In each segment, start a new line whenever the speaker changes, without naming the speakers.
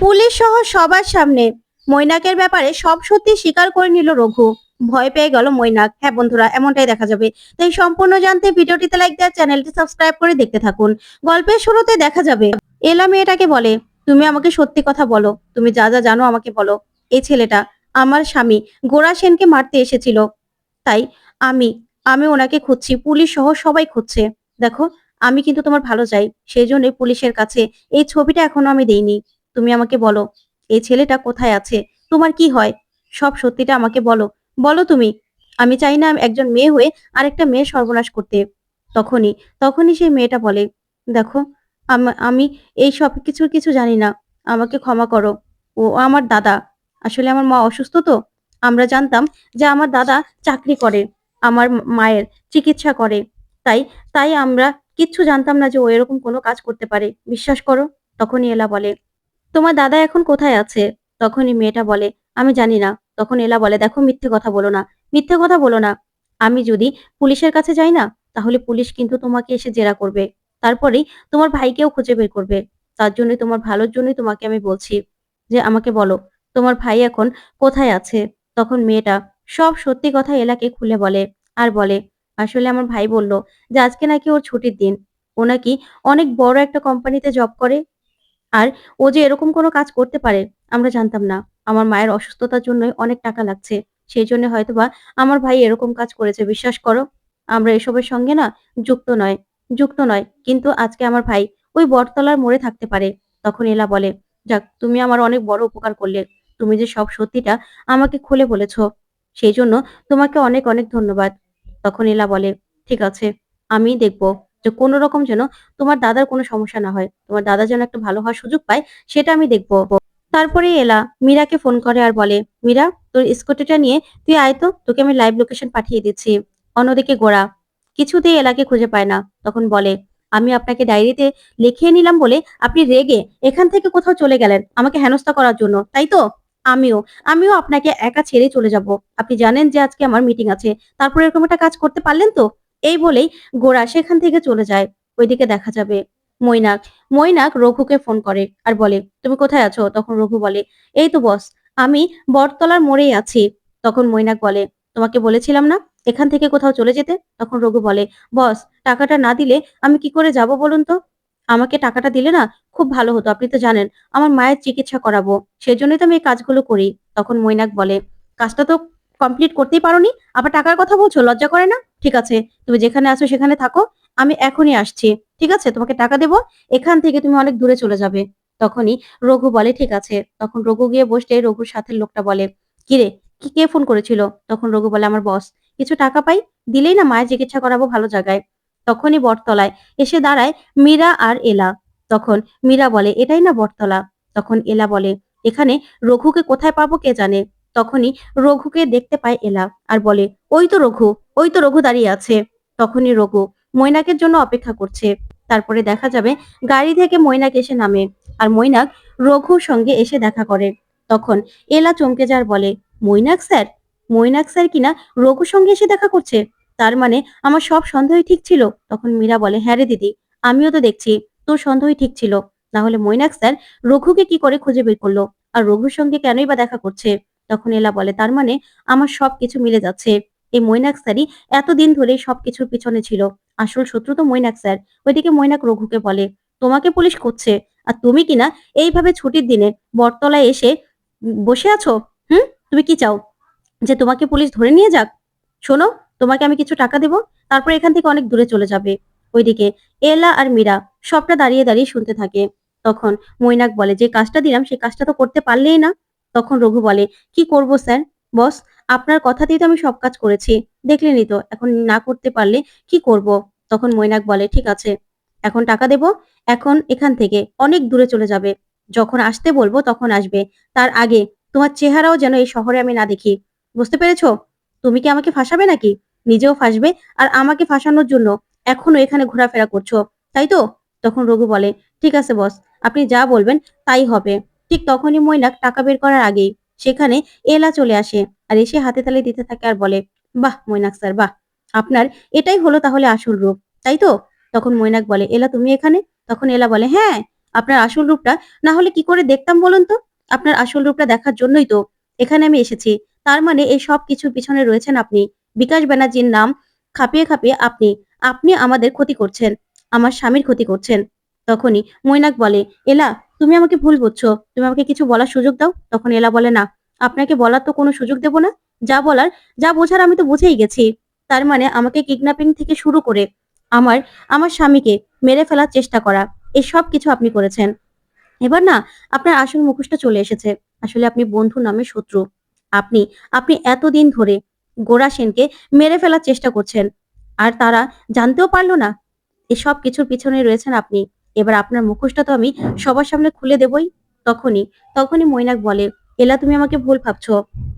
Police সহ সবার সামনে। মৈনাকের ব্যাপারে সব সত্যি স্বীকার করে নিল রঘু। ভয় পেয়ে গেল মৈনাক। হ্যাঁ বন্ধুরা, এমনটাই দেখা যাবে। তাই সম্পূর্ণ জানতে ভিডিওটিতে লাইক দেওয়ার চ্যানেলটি সাবস্ক্রাইব করে দেখতে থাকুন। গল্পের শুরুতে দেখা যাবে। এলা মেয়েটাকে বলে, তুমি আমাকে সত্যি কথা বলো। তুমি যা যা জানো আমাকে বলো। এই ছেলেটা আমার স্বামী। গোরা সেনকে মারতে এসেছিল। তাই আমি আমি ওনাকে খুঁজছি। পুলিশ সহ সবাই খুঁজছে। দেখো, আমি কিন্তু তোমার ভালো চাই। সেই জন্যই পুলিশের কাছে এই ছবিটা এখনও আমি দেইনি। তুমি আমাকে বলো, এই ছেলেটা কোথায় আছে? তোমার কি হয়? সব সত্যিটা আমাকে বলো। বলো তুমি, আমি চাই না একজন মেয়ে হয়ে আরেকটা মেয়ে সর্বনাশ করতে। তখনই তখনই সেই মেয়েটা বলে, দেখো, আম- এই সব কিছু কিছু জানি না, আমাকে ক্ষমা করো। ও আমার দাদা। আসলে আমার মা অসুস্থ তো? আমরা জানতাম যে আমার দাদা চাকরি করে, আমার মায়ের চিকিৎসা করে। তাই তাই আমরা কিচ্ছু জানতাম না যে ও এরকম কোনো কাজ করতে পারে। বিশ্বাস করো? তখনই এলা বলে তোমার দাদা এখন কোথায় আছে? তখনই মেয়েটা বলে, আমি জানি না। তখন এলা বলে, দেখো, মিথ্যে কথা বলো না। মিথ্যে কথা বলো না। আমি যদি পুলিশের কাছে যাই না, তাহলে পুলিশ কিন্তু তোমাকে এসে জেরা করবে। তারপরেই তোমার ভাইকেও খুঁজে বের করবে। তার জন্যই, তোমার ভালোর জন্যই তোমাকে আমি বলছি যে, আমাকে বলো, তোমার ভাই এখন কোথায় আছে? তখন মেয়েটা সব সত্যি কথা এলাকে খুলে বলে, আর বলে, আসলে আমার ভাই বলল যে, আজকে নাকি ওর ছুটির দিন। ও নাকি অনেক বড় একটা কোম্পানিতে জব করে আর ও যে এরকম কোনো কাজ করতে পারে, আমরা জানতাম না। আমার মায়ের অসুস্থতার জন্যই অনেক টাকা লাগছে, সেই জন্য হয়তোবা আমার ভাই এরকম কাজ করেছে, বিশ্বাস করো। আমরা এসবের সঙ্গে না যুক্ত নয় যুক্ত নয়, কিন্তু আজকে আমার ভাই ওই বটতলার মোড়ে থাকতে পারে। তখন এলা বলে, যাক, তুমি আমার অনেক বড় উপকার করলে, তুমি যে সব সত্যিটা আমাকে খুলে বলেছ, সেই জন্য তোমাকে অনেক অনেক ধন্যবাদ। তখন এলা বলে, ঠিক আছে আমি দেখব। যে কোনো রকম যেন তোমার দাদার কোনো সমস্যা না হয়, তোমার দাদা যেন একটা ভালো হওয়ার সুযোগ পায়, সেটা আমি দেখব। তারপরে এলা মীরাকে ফোন করে আর বলে, মীরা, তোর স্কুটিটা নিয়ে তুই আয় তো, তোকে আমি লাইভ লোকেশন পাঠিয়ে দিচ্ছি। অন্যদিকে গোড়া কিছুতেই এলাকে খুঁজে পায় না, তখন বলে, আমি আপনাকে ডায়েরিতে লিখিয়ে নিলাম বলে আপনি রেগে এখান থেকে কোথাও চলে গেলেন, আমাকে হেনস্থা করার জন্য, তাই তো? আমিও আমিও আপনাকে একা ছেড়ে চলে যাব। আপনি জানেন যে আজকে আমার মিটিং আছে, তারপর এরকম একটা কাজ করতে পারলেন তো? এই বলেই গোরা সেখান থেকে চলে যায়, ওইদিকে দেখা যাবে। মৈনাক মৈনাক রঘুকে ফোন করে আর বলে, তুমি কোথায় আছো? তখন রঘু বলে, এই তো বস আমি বটতলার মোড়েই আছি। তখন মৈনাক বলে, তোমাকে বলেছিলাম না এখান থেকে কোথাও চলে যেতে? তখন রঘু বলে বস টাকাটা না দিলে আমি কি করে যাব বলুন তো? আমাকে টাকাটা দিলে না খুব ভালো হতো, আপনি তো জানেন, আমার মায়ের চিকিৎসা করাবো, সেজন্যই তো আমি এই কাজগুলো করি। তখন মৈনাক বলে, কাজটা তো কমপ্লিট করতেই পারোনি, আবার টাকার কথা বলছো, লজ্জা করে না? ঠিক আছে, তুমি যেখানে আছো সেখানে থাকো, আমি এখনই আসছি, ঠিক আছে? তোমাকে টাকা দেবো, এখান থেকে তুমি অনেক দূরে চলে যাবে। তখনই রঘু বলে, ঠিক আছে। তখন রঘু গিয়ে বসলে রঘুর সাথে লোকটা বলে কিরে কি, কে ফোন করেছিল? তখন রঘু বলে, আমার বস কিছু টাকা পাই? দিলেই না মায়ের চিকিৎসা করাবো ভালো জায়গায়। তখনই বটতলায় এসে দাঁড়ায় মীরা আর এলা। তখন মীরা বলে, এটাই না বটতলা? তখন এলা বলে, এখানে রঘুকে কোথায় পাবো কে জানে? তখনই রঘুকে দেখতে পায় এলা আর বলে, ওই তো রঘু, ওই তো রঘু দাঁড়িয়ে আছে। তখনই রঘু মৈনাকের জন্য অপেক্ষা করছে। তারপরে দেখা যাবে গাড়ি থেকে মৈনাক এসে নামে আর মৈনাক রঘুর সঙ্গে এসে দেখা করে। তখন এলা চমকে যার বলে, মৈনাক স্যার? মৈনাক স্যার কিনা রঘুর সঙ্গে এসে দেখা করছে? তার মানে আমার সব সন্দেহই ঠিক ছিল? তখন মীরা বলে হ্যাঁ রে দিদি, আমিও তো দেখছি, তোর সন্দেহই ঠিক ছিল। না হলে মৈনাক স্যার রঘুকে কি করে খুঁজে বের করল? আর রঘুর সঙ্গে কেনই বা দেখা করছে? তখন এলা বলে, তার মানে আমার সব কিছু মিলে যাচ্ছে। এই মৈনাক স্যারই এতদিন ধরে সবকিছুর পিছনে ছিল। আসল শত্রু তো মৈনাক স্যার। ওইদিকে মৈনাক রঘুকে বলে, তোমাকে পুলিশ করছে আর তুমি কিনা এইভাবে ছুটির দিনে বটতলায় এসে বসে আছো? হুম? তুমি কি চাও যে তোমাকে পুলিশ ধরে নিয়ে যাক? শোনো, তোমাকে আমি কিছু টাকা দেবো, তারপর এখান থেকে অনেক দূরে চলে যাবে। ওইদিকে এলা আর মীরা সবটা দাঁড়িয়ে দাঁড়িয়ে শুনতে থাকে। তখন মৈনাক বলে, যে কাজটা দিলাম সেই কাজটা তো করতে পারলেই না। তখন রঘু বলে, কি করব স্যার? বস, আপনার কথাতেই তো আমি সব কাজ করেছি। দেখলেনই তো, এখন না করতে পারলে কি করব? তখন মৈনাক বলে, ঠিক আছে, এখন টাকা দেব, এখন এখান থেকে অনেক দূরে চলে যাবে। যখন আসতে বলব তখন আসবে। তার আগে তোমার চেহারাও যেন এই শহরে আমি না দেখি। বুঝতে পেরেছ? তুমি কি আমাকে ফাঁসাবে নাকি? নিজেও ফাঁসবে আর আমাকে ফাঁসানোর জন্য এখনও এখানে ঘোরাফেরা করছ, তাই তো? তখন রঘু বলে, ঠিক আছে বস, আপনি যা বলবেন তাই হবে। ঠিক তখনই মৈনাক টাকা বের করার আগেই সেখানে এলা চলে আসে আর এসে হাতে তালে দিতে থাকে আর বলে, বাহ, মৈনাক স্যার, বাহ। আপনার এটাই হলো তাহলে আসল রূপ, তাই তো? তখন মৈনাক বলে, এলা, তুমি এখানে? তখন এলা বলে হ্যাঁ আপনার আসল রূপটা না হলে কি করে দেখতাম বলুন তো? আপনার আসল রূপটা দেখার জন্যই তো এখানে আমি এসেছি। তার মানে এই সব কিছুর পিছনে রয়েছেন আপনি। বিকাশ ব্যানার্জির নাম খাপিয়ে খাপিয়ে আপনি আপনি আমাদের ক্ষতি করছেন, আমার স্বামীর ক্ষতি করছেন। তখনই মৈনাক বলে, এলা তুমি আমাকে ভুল বুঝছ। তুমি আমাকে কিছু বলার সুযোগ দাও। তখন এলা বলে, না, আপনাকে বলার তো কোনো সুযোগ দেব না। যা বলার, যা বোঝার আমি তো বুঝেই গেছি। তার মানে আমাকে কিডন্যাপিং থেকে শুরু করে আমার আমার স্বামীকে মেরে ফেলার চেষ্টা করা। এই সব কিছু আপনি করেছেন। এবার না, আপনার আসল মুখোশটা চলে এসেছে। আসলে আপনি বন্ধু নামে শত্রু। আপনি আপনি এতদিন ধরে গোরা সেনকে মেরে ফেলার চেষ্টা করছেন। আর তারা জানতেও পারল না। এসব কিছুর পিছনে রয়েছেন আপনি। এবার আপনার মুখোশটা তো আমি সবার সামনে খুলে দেবই। তখনই তখনই মৈনাক বলে, এলা, তুমি আমাকে ভুল ভাবছ।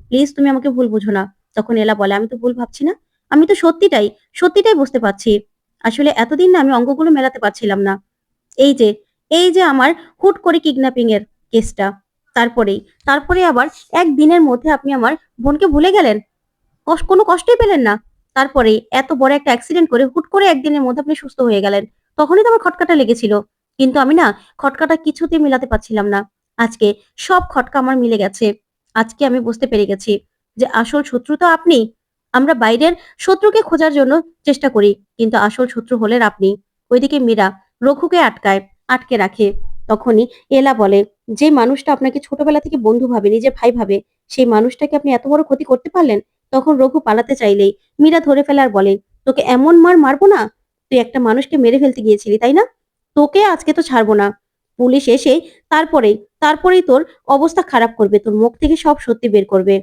প্লিজ, তুমি আমাকে ভুল বুঝো না। তখন এলা বলে, আমি তো ভুল ভাবছি না। আমি তো সত্যিটাই সত্যিটাই বুঝতে পারছি। আসলে এতদিন না আমি অঙ্গগুলো মেলাতে পারছিলাম না। এই যে এই যে আমার হুট করে কিডন্যাপিং এর কেসটা তারপরেই, তারপরে আবার একদিনের মধ্যে আপনি আমার বোনকে ভুলে গেলেন? কোনো কষ্টই পেলেন না? তারপরে এত বড় একটা অ্যাক্সিডেন্ট করে হুট করে একদিনের মধ্যে আপনি সুস্থ হয়ে গেলেন। তখনই তো আমার খটকাটা লেগেছিল। কিন্তু আমি না খটকাটা কিছুতে মিলাতে পারছিলাম না। আজকে সব খটকা আমার মিলে গেছে। আজকে আমি বুঝতে পেরে গেছি যে আসল শত্রু তো আপনি। আমরা বাইরের শত্রুকে খোঁজার জন্য চেষ্টা করি, কিন্তু আসল শত্রু হলেন আপনি। ওইদিকে মীরা রঘুকে আটকায়, আটকে রাখে। তখনই এলা বলে, যে মানুষটা আপনাকে ছোটবেলা থেকে বন্ধু ভাবে, নিজে ভাই ভাবে, সেই মানুষটাকে আপনি এত বড় ক্ষতি করতে পারলেন? তখন রঘু পালাতে চাইলেই মীরা ধরে ফেলার বলে, তোকে এমন মার মারবো না? তুই একটা মানুষকে মেরে ফেলতে গিয়েছিলি, তাই না? তোকে আজকে তো ছাড়বো না। পুলিশ এসে তারপরেই তারপরেই তোর অবস্থা খারাপ করবে, তোর মুখ থেকে সব সত্যি বের করবে।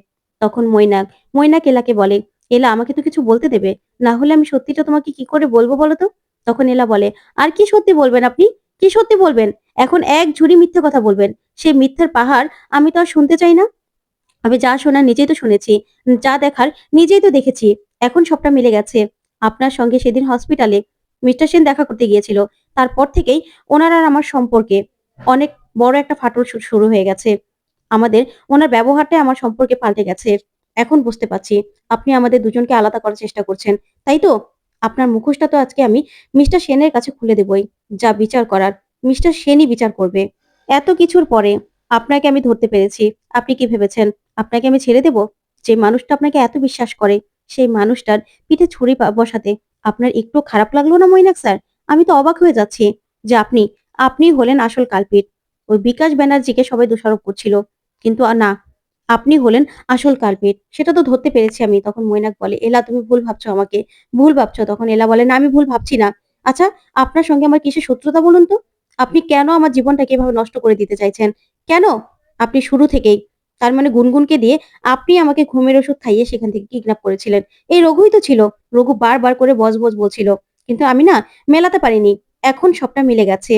তখন মৈনাক মৈনাক এলাকে বলে, এলা, আমাকে তো কিছু বলতে দেবে। না হলে আমি সত্যিটা তোমাকে কি করে বলব বলো তো? তখন এলা বলে, আর কি সত্যি বলবেন আপনি? কি সত্যি বলবেন? এখন এক ঝুড়ি মিথ্যে কথা বলবেন। সেই মিথ্যের পাহাড় আমি তো আর শুনতে চাই না। আমি যা শোনার নিজেই তো শুনেছি, যা দেখার নিজেই তো দেখেছি। এখন সবটা মিলে গেছে। আপনার সঙ্গে সেদিন হসপিটালে মিস্টার সেন দেখা করতে গিয়েছিল। তারপর থেকেই ওনার আর আমার সম্পর্কে অনেক বড় একটা ফাটল শুরু হয়ে গেছে। আমাদের ওনার ব্যবহারটাই আমার সম্পর্কে পাল্টে গেছে। এখন বুঝতে পারছি আপনি আমাদের দুজনকে আলাদা করার চেষ্টা করছেন। তাই তো? আপনার মুখোশটা তো আজকে আমি মিস্টার সেনের কাছে খুলে দেবই, যা বিচার করার। মিস্টার সেনই বিচার করবে। এত কিছুর পরে আপনাকে আমি ধরতে পেরেছি। আপনি কি ভেবেছেন? আপনাকে আমি ছেড়ে দেব? যে মানুষটা আপনাকে এত বিশ্বাস করে, সেই মানুষটার পিঠে ছুরি বসাতে আপনার একটু খারাপ লাগল না, মৈনাক স্যার? আমি তো অবাক হয়ে যাচ্ছি যে আপনি আপনি হলেন আসল কালপিট ওই বিকাশ ব্যানার্জিকে সবাই দোষারোপ করছিল। কিন্তু না, আপনি হলেন আসল কালপিট সেটা তো ধরতে পেরেছি আমি। তখন মৈনাক বলে, এলা, তুমি ভুল ভাবছ আমাকে। ভুল ভাবছ? তখন এলা বলে, না, আমি ভুল ভাবছি না। আচ্ছা আপনার সঙ্গে আমার কিসের শত্রুতা বলুন তো? আপনি কেন আমার জীবনটাকে এভাবে নষ্ট করে দিতে চাইছেন? কেন? আপনি শুরু থেকেই তার মানে গুনগুনকে দিয়ে আপনি আমাকে ঘুমের ওষুধ খাইয়ে সেখান থেকে কিডন্যাপ করেছিলেন। এই রঘুই তো ছিল। রঘু বারবার করে বজ বজ বলছিল। কিন্তু আমি না মেলাতে পারিনি। এখন সবটা মিলে গেছে।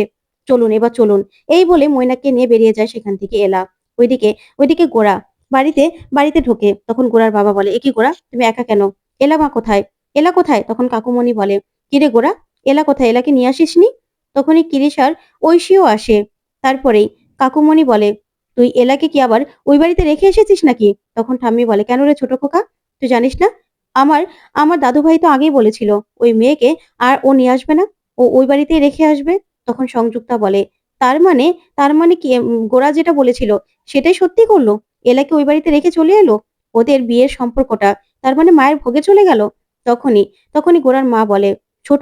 চলুন, এবার চলুন। এই বলে ময়নাকে নিয়ে বেরিয়ে যায় সেখান থেকে এলা। ওইদিকে ওইদিকে গোড়া বাড়িতে বাড়িতে ঢোকে। তখন গোড়ার বাবা বলে, এ কি গোড়া তুমি একা কেন? এলা মা কোথায়? এলা কোথায়? তখন কাকুমণি বলে, কিরে গোড়া এলা কোথায়? এলাকে নিয়ে আসিসনি? তখনই কিরিশার ঐশীও আসে। তারপরেই কাকুমণি বলে তুই এলাকে কি আবার ওই বাড়িতে রেখে এসেছিস নাকি? তখন ঠাম্মি বলে, কেন রে ছোট খোকা? তুই জানিস না? আমার আমার দাদু ভাই তো আগেই বলেছিল, ওই মেয়েকে আর ও নিয়ে আসবে না, ও ওই বাড়িতেই রেখে আসবে। তখন সংযুক্তা বলে, তার মানে তার মানে কি গোরা যেটা বলেছিল, সেটাই সত্যি করল? এলাকে ওই বাড়িতে রেখে চলে এলো? ওদের বিয়ের সম্পর্কটা, তার মানে মায়ের ভোগে চলে গেল? তখনই তখনই গোরার মা বলে, ছোট,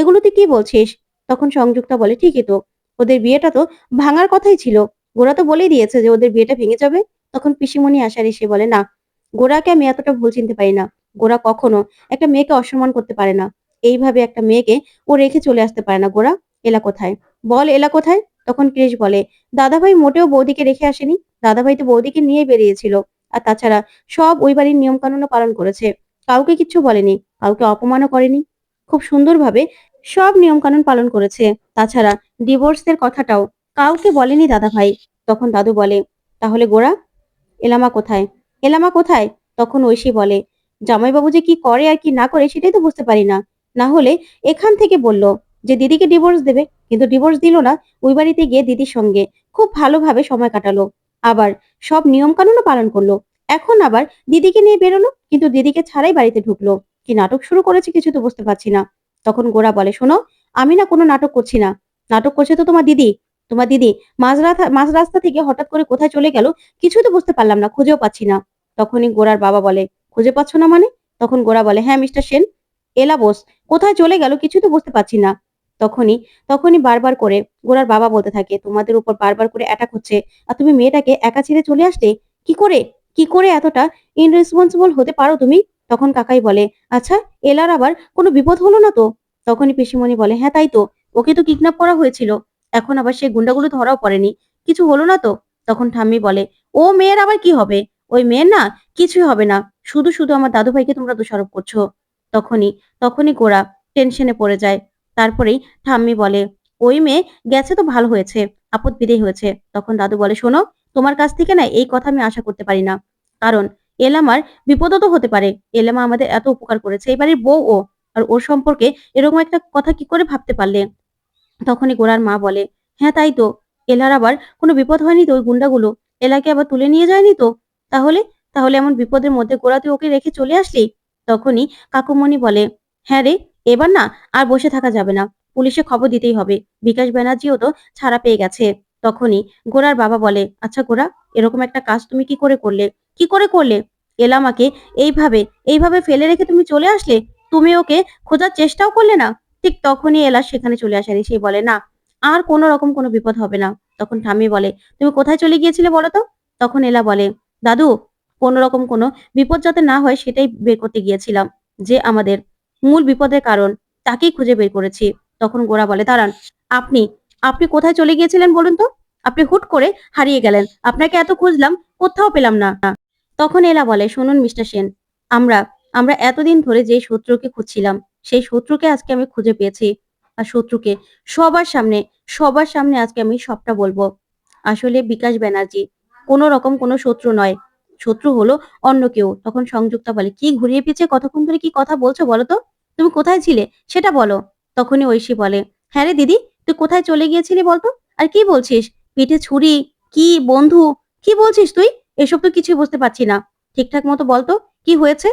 এগুলো তুই কি বলছিস? তখন সংযুক্তা বলে, ঠিকই তো, ওদের বিয়েটা তো ভাঙার কথাই ছিল। গোরা তো বলেই দিয়েছে যে ওদের বিয়েটা ভেঙে যাবে। তখন পিসিমণি আসার এসে বলে, না, গোরাকে আমি এতটা ভুল চিনতে পারি না। গোরা কখনো একটা মেয়েকে অসম্মান করতে পারে না। এইভাবে একটা মেয়েকে ও রেখে চলে আসতে পারে না। গোরা, এলা কোথায়? বল, এলা কোথায়? তখন ক্রিস বলে, দাদাভাই মোটেও বৌদিকে রেখে আসেনি। দাদাভাই তো বৌদিকে নিয়ে বেরিয়েছিল। আর তাছাড়া সব ওই বাড়ির নিয়ম কানুনও পালন করেছে। কাউকে কিচ্ছু বলেনি, কাউকে অপমানও করেনি। খুব সুন্দরভাবে সব নিয়ম কানুন পালন করেছে। তাছাড়া ডিভোর্সের কথাটাও কাউকে বলেনি দাদাভাই। তখন দাদু বলে, তাহলে গোরা, এলামা কোথায়? এলামা কোথায়? তখন ঐশী বলে, জামাইবাবু যে কি করে আর কি না করে সেটাই তো বুঝতে পারি না। না হলে এখান থেকে বলল যে দিদিকে ডিভোর্স দেবে, কিন্তু ডিভোর্স দিল না, ওই বাড়িতে গিয়ে দিদির সঙ্গে খুব ভালোভাবে সময় কাটালো। আবার সব নিয়ম কানুনও পালন করল। এখন আবার দিদিকে নিয়ে বেরোলো, কিন্তু দিদিকে ছাড়াই বাড়িতে ঢুকলো। কি নাটক শুরু করেছে কিছু তো বুঝতে পারছি না। তখন গোরা বলে, শোনো, আমি না কোনো নাটক করছি না। নাটক করছে তো তোমার দিদি। তোমার দিদি, মাঝ মাঝ রাস্তা থেকে হঠাৎ করে কোথায় চলে গেল কিছুই তো বুঝতে পারলাম না, খুঁজেও পাচ্ছি না। তখনই গোড়ার বাবা বলে, খুঁজে পাচ্ছ না মানে? তখন গোড়া বলে হ্যাঁ মিস্টার সেন, এলা বোস, কোথায় চলে গেল কিছুই তো বুঝতে পারছি না। তখনই তখনই বারবার করে গোড়ার বাবা বলতে থাকে, তোমাদের উপর বারবার করে অ্যাটাক হচ্ছে, আর তুমি মেয়েটাকে একা ছেড়ে চলে আসলে কি করে? কি করে এতটা ইনরেসপন্সিবল হতে পারো তুমি? তখন কাকাই বলে আচ্ছা এলার আবার কোনো বিপদ হলো না তো? তখনই পিসিমণি বলে হ্যাঁ তাই তো, ওকে তো কিডন্যাপ করা হয়েছিল। এখন আবার সেই গুন্ডাগুলো ধরাও পড়েনি। কিছু হলো না তো? তখন ঠাম্মি বলে, ও মেয়ের আবার কি হবে? ওই মেয়ের না কিছুই হবে না। শুধু শুধু আমার দাদু ভাইকে তোমরা দোষারোপ করছ। তখনই তখনই গোড়া টেনশনে পড়ে যায়। তারপরেই ঠাম্মি বলে, ওই মেয়ে গেছে তো ভালো হয়েছে, আপদ বিদেয় হয়েছে। তখন দাদু বলে, শোনো, তোমার কাছ থেকে না এই কথা আমি আশা করতে পারি না। কারণ এলামার বিপদও তো হতে পারে। এলামা আমাদের এত উপকার করেছে। এবারে বউ ও। আর ওর সম্পর্কে এরকম একটা কথা কি করে ভাবতে পারলে? তখনই গোড়ার মা বলে হ্যাঁ তাই তো। এলার আবার কোনো বিপদ হয়নি তো ওই গুন্ডাগুলো? এলাকে আবার তুলে নিয়ে যায়নি তো? তাহলে? তাহলে এমন বিপদের মধ্যে গোড়া তুই ওকে রেখে চলে আসলি? তখনই কাকুমণি বলে হ্যাঁ রে, এবার না আর বসে থাকা যাবে না। পুলিশে খবর দিতেই হবে। বিকাশ ব্যানার্জিও তো ছাড়া পেয়ে গেছে। তখনই গোড়ার বাবা বলে আচ্ছা গোড়া এরকম একটা কাজ তুমি কি করে করলে? কি করে করলে? এলামাকে এইভাবে এইভাবে ফেলে রেখে তুমি চলে আসলে? তুমি ওকে খোঁজার চেষ্টাও করলে না? ঠিক তখনই এলা সেখানে চলে আসেনি সে বলে, না, আর কোনো রকম কোনো বিপদ হবে না। তখন ঠাম্মি বলে, তুমি কোথায় চলে গিয়েছিলে বলো তো? তখন এলা বলে, দাদু, কোনো রকম কোনো বিপদ যাতে না হয় সেটাই বের করতে গিয়েছিলাম। যে আমাদের মূল বিপদের কারণ তাকেই খুঁজে বের করেছি। তখন গোড়া বলে, দাঁড়ান, আপনি আপনি কোথায় চলে গিয়েছিলেন বলুন তো? আপনি হুট করে হারিয়ে গেলেন। আপনাকে এত খুঁজলাম, কোথাও পেলাম না। তখন এলা বলে, শুনুন মিস্টার সেন, আমরা আমরা এতদিন ধরে যে শত্রুকে খুঁজছিলাম সেই শত্রুকে আজকে আমি খুঁজে পেয়েছি। আর শত্রুকে সবার সামনে সবার সামনে আজকে আমি সবটা বলব। আসলে বিকাশ ব্যানার্জি কোনো রকম কোনো শত্রু নয়। শত্রু হলো অন্য কেউ। তখন সংযুক্তা বলে, কি ঘুরিয়ে পিছিয়ে কতক্ষণ ধরে কি কথা বলছো বলো তো? তুমি কোথায় ছিলে? সেটা বলো। তখনই ঐশী বলে হ্যাঁ রে দিদি, তুই কোথায় চলে গিয়েছিলি বলতো আর কি বলছিস? পিঠে ছুরি? কি বন্ধু? কি বলছিস তুই? এসব তো কিছুই বুঝতে পারছি না। ঠিকঠাক মতো বলতো কি হয়েছে?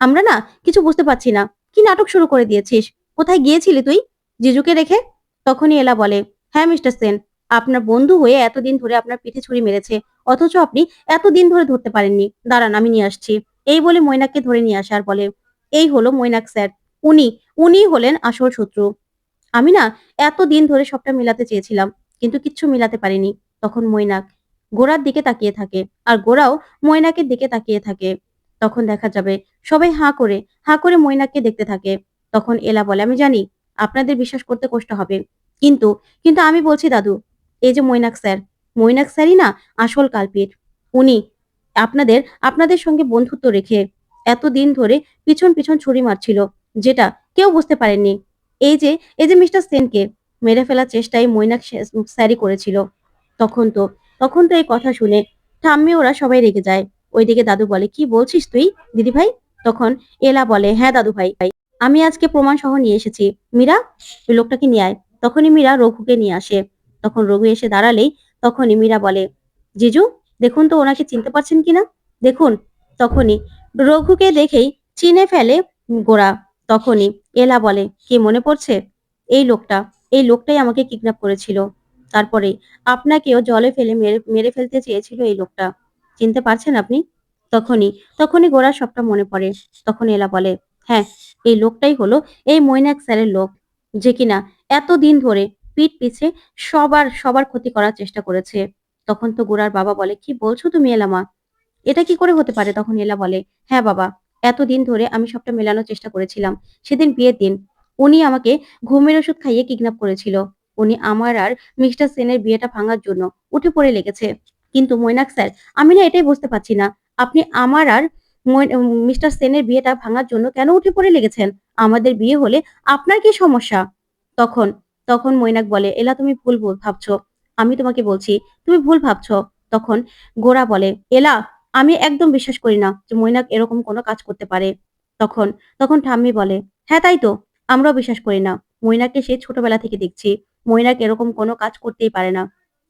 আমরা না কিছু বুঝতে পারছি না। কি নাটক শুরু করে দিয়েছিস? কোথায় গিয়েছিলি তুই? জিজুকে রেখে তখনই এলা বলে হ্যাঁ মিস্টার সেন, আপনার বন্ধু হয়ে এতদিন ধরে আপনার পিঠে ছুরি মেরেছে, অথচ আপনি এতদিন ধরে ধরতে পারেননি। দাঁড়ান, আমি নিয়ে আসছি। এই বলে মৈনাককে ধরে নিয়ে আসার বলে, এই হলো মৈনাক স্যার। উনি উনি হলেন আসল শত্রু। আমি না এতদিন ধরে সবটা মিলাতে চেয়েছিলাম, কিন্তু কিচ্ছু মিলাতে পারিনি। তখন মৈনাক গোড়ার দিকে তাকিয়ে থাকে, আর গোড়াও মৈনাকের দিকে তাকিয়ে থাকে। তখন দেখা যাবে সবাই হাঁ করে হাঁ করে মৈনাককে দেখতে থাকে। তখন এলা বলে, আমি জানি, আপনাদের বিশ্বাস করতে কষ্ট হবে। কিন্তু কিন্তু আমি বলছি, দাদু, এই যে মৈনাক স্যার, মৈনাক স্যারই না আসল কালপিট উনি আপনাদের আপনাদের সঙ্গে বন্ধুত্ব রেখে এতদিন ধরে পিছন পিছন ছুরি মারছিল, যেটা কেউ বুঝতে পারেননি। এই যে এই যে মিস্টার সেনকে মেরে ফেলার চেষ্টাই মৈনাক স্যারই করেছিল। তখন তো তখন তো এই কথা শুনে ঠাম্মি ওরা সবাই রেগে যায়। ওইদিকে দাদু বলে, কি বলছিস তুই দিদি ভাই তখন এলা বলে হ্যাঁ দাদু ভাই আমি আজকে প্রমাণ সহ নিয়ে এসেছি। মীরা, ওই লোকটাকে নিয়ে আয়। তখনই মীরা রঘুকে নিয়ে আসে। তখন রঘু এসে দাঁড়ালেই তখনই মীরা বলে, জিজু, দেখুন তো ওনাকে চিনতে পারছেন কিনা? দেখুন। তখনই রঘুকে দেখেই চিনে ফেলে গোড়া তখনই এলা বলে, কে মনে পড়ছে? এই লোকটা, এই লোকটাই আমাকে কিডন্যাপ করেছিল। তারপরে আপনাকেও জলে ফেলে মেরে মেরে ফেলতে চেয়েছিল এই লোকটা। চিনতে পারছেন আপনি? তখনই তখনই গোড়া সবটা মনে পড়ে। তখন এলা বলে হ্যাঁ এই লোকটাই হলো এই মৈনাক স্যারের লোক, যে কিনা এতদিন ধরে পিঠ পিছে সবার সবার ক্ষতি করার চেষ্টা করেছে। তখন তো গোড়ার বাবা বলে, কি বলছো তুমি এলামা এটা কি করে হতে পারে? তখন এলা বলে হ্যাঁ বাবা, এতদিন ধরে আমি সবটা মেলানোর চেষ্টা করেছিলাম। সেদিন বিয়ের দিন উনি আমাকে ঘুমের ওষুধ খাইয়ে কিডন্যাপ করেছিল। উনি আমার আর মিস্টার সেনের বিয়েটা ভাঙার জন্য উঠে পড়ে লেগেছে। কিন্তু মৈনাক স্যার, আমি না এটাই বুঝতে পারছি না। আপনি আমার আর মিস্টার সেনের বিয়েটা ভাঙার জন্য কেন উঠে পড়ে লেগেছেন? আমাদের বিয়ে হলে আপনার কি সমস্যা? তখন তখন মৈনাক বলে, এলা, তুমি ভুল ভাবছ। আমি তোমাকে বলছি, তুমি ভুল ভাবছ। তখন গোরা বলে, এলা, আমি একদম বিশ্বাস করি না যে মৈনাক এরকম কোনো কাজ করতে পারে। তখন তখন ঠাম্মি বলে হ্যাঁ তাই তো, আমরাও বিশ্বাস করি না। মৈনাককে সে ছোটবেলা থেকে দেখছি। মৈনাক এরকম কোনো কাজ করতেই পারে না।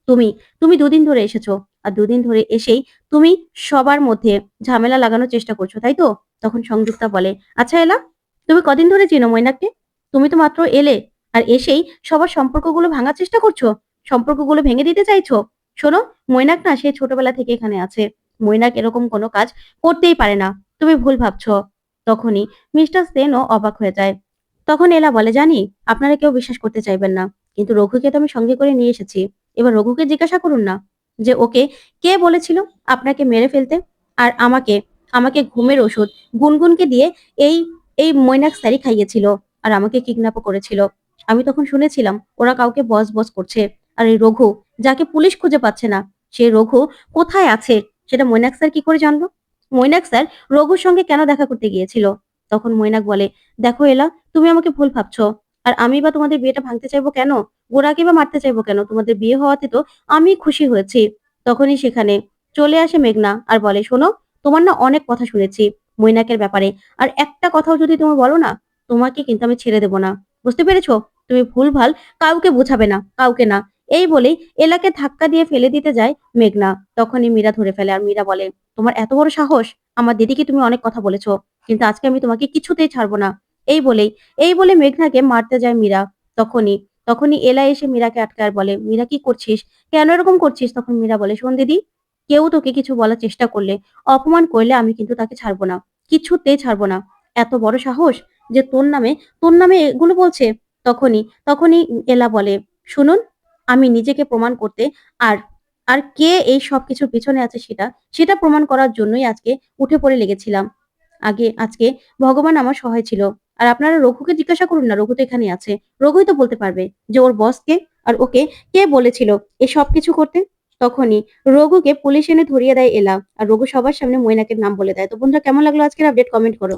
তুমি তুমি দুদিন ধরে এসেছ। আর দুদিন ধরে এসেই তুমি সবার মধ্যে ঝামেলা লাগানোর চেষ্টা করছ, তাই তো? তখন সংযুক্তা বলে আচ্ছা এলা, তুমি কদিন ধরে চেনো মৈনাককে? তুমি তো মাত্র এলে আর এসেই সবার সম্পর্কগুলো ভাঙার চেষ্টা করছ? সম্পর্কগুলো ভেঙে দিতে চাইছো? শোনো, মৈনাক না, সে ছোটবেলা থেকে এখানে আছে। মৈনাক এরকম কোনো কাজ করতেই পারে না। তুমি ভুল ভাবছ। তখনই মিস্টার সেনও অবাক হয়ে যায়। তখন এলা বলে, জানি, আপনারা কেউ বিশ্বাস করতে চাইবেন না, কিন্তু রঘুকে তো আমি সঙ্গে করে নিয়ে এসেছি। এবার রঘুকে জিজ্ঞাসা করুন না। যে ওকে কে বলেছিল আপনাকে মেরে ফেলতে? আর আমাকে আমাকে ঘুমের ওষুধ, গুনগুনকে দিয়ে এই এই মৈনাক স্যারি খাইয়েছিল আর আমাকে কিডন্যাপও করেছিল। আমি তখন শুনেছিলাম ওরা কাউকে বস বস করছে। আর এই রঘু, যাকে পুলিশ খুঁজে পাচ্ছে না সেই রঘু কোথায় আছে? সেটা মৈনাক স্যার কি করে জানলো? মৈনাক স্যার রঘুর সঙ্গে কেন দেখা করতে গিয়েছিল? তখন মৈনাক বলে, দেখো এলা, তুমি আমাকে ভুল ভাবছ। আর আমি বা তোমাদের বিয়েটা ভাঙতে চাইব কেন? গোড়াকে বা মারতে চাইব কেন? তোমাদের বিয়ে হওয়াতে তো আমি খুশি হয়েছি। তখনই সেখানে চলে আসে মেঘনা আর বলে, শোনো, তোমার না অনেক কথা শুনেছি মৈনাকের ব্যাপারে। আর একটা কথাও যদি তুমি বলো না, তোমাকে কিন্তু আমি ছেড়ে দেবো না। বুঝতে পেরেছ? তুমি ভুল ভালো, কাউকে বোঝাবে না, কাউকে না। এই বলেই এলাকে ধাক্কা দিয়ে ফেলে দিতে যায় মেঘনা। তখনই মীরা ধরে ফেলে আর মীরা বলে, তোমার এত বড় সাহস? আমার দিদিকে তুমি অনেক কথা বলেছ, কিন্তু আজকে আমি তোমাকে কিছুতেই ছাড়বো না। এই বলেই, এই বলে মেঘনাকে মারতে যায় মীরা। তখনই তখনই এলা এসে মীরাকে আটকে আর বলে, মীরা, কি করছিস? কেন এরকম করছিস? তখন মীরা বলে, শোন দিদি, কেউ তোকে কিছু বলার চেষ্টা করলে, অপমান করলে আমি কিন্তু তাকে ছাড়বো না কিছুতেই ছাড়বো না। এত বড় সাহস যে তোর নামে তোর নামে এগুলো বলছে? তখনই তখনই এলা বলে, শুনুন, আমি নিজেকে প্রমাণ করতে আর আর কে এই সব কিছুর পিছনে আছে সেটা সেটা প্রমাণ করার জন্যই আজকে উঠে পড়ে লেগেছিলাম। আগে, আজকে ভগবান আমার সহায় ছিল। আর আপনারা রঘুকে জিজ্ঞাসা করুন না, রঘু তো এখানে আছে। রঘুই তো বলতে পারবে যে ওর বসকে আর ওকে কে বলেছিল এ সব কিছু করতে? তখনই রঘুকে পুলিশ এনে ধরিয়ে দেয় এলা আর রঘু সবার সামনে মৈনাকের নাম বলে দেয়। তো বন্ধুরা, কেমন লাগল আজকের আপডেট কমেন্ট করো।